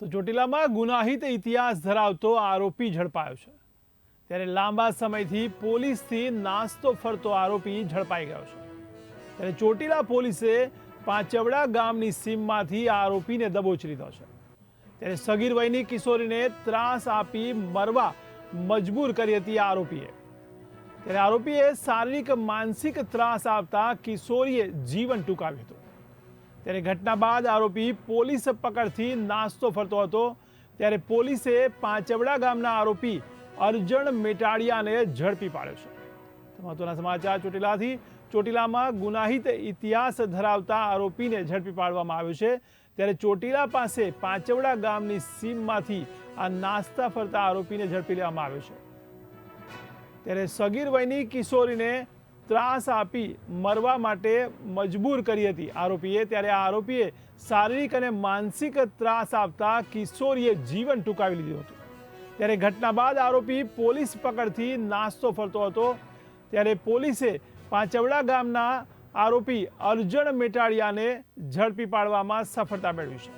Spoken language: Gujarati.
તો ચોટીલામાં ગુનાહિત ઇતિહાસ ધરાવતો આરોપી ઝડપાયો છે. ત્યારે લાંબા સમયથી પોલીસથી નાસ્તો ફરતો આરોપી ઝડપાઈ ગયો છે. ત્યારે ચોટીલા પોલીસે પાંચવડા ગામની સીમમાંથી આરોપીને દબોચી લીધો છે. ત્યારે સગીર વયની કિશોરીને ત્રાસ આપી મરવા મજબૂર કરી હતી આરોપીએ. ત્યારે આરોપીએ શારીરિક માનસિક ત્રાસ આપતા કિશોરીએ જીવન ટૂંકાવ્યું હતું. ત્યારે ઘટના બાદ આરોપી પોલીસ પકડથી નાસ્તો ફરતો હતો. ત્યારે પોલીસે પાંચવડા ગામના આરોપી અર્જણ મેટાડિયાને ઝડપી પાડ્યો છે. મહત્વના સમાચાર ચોટીલાથી. ચોટીલામાં ગુનાહિત ઇતિહાસ ધરાવતા આરોપીને ઝડપી પાડવામાં આવ્યો છે. ત્યારે ચોટીલા પાસે પાંચવડા ગામની સીમમાંથી આ નાસ્તા ફરતા આરોપીને ઝડપી લેવામાં આવ્યો છે. ત્યારે સગીર વયની કિશોરીને ત્રાસ આપી મરવા માટે મજબૂર કરી હતી. આરોપીએ ત્યારે આ આરોપીએ શારીરિક અને માનસિક ત્રાસ આપતા કિશોરીએ જીવન ટૂંકાવી લીધું હતું. ત્યારે ઘટના બાદ આરોપી પોલીસ પકડથી નાસ્તો ફરતો હતો. ત્યારે પોલીસે પાંચવડા ગામના આરોપી અર્જણ મેટાળિયાને ઝડપી પાડવામાં સફળતા મેળવી છે.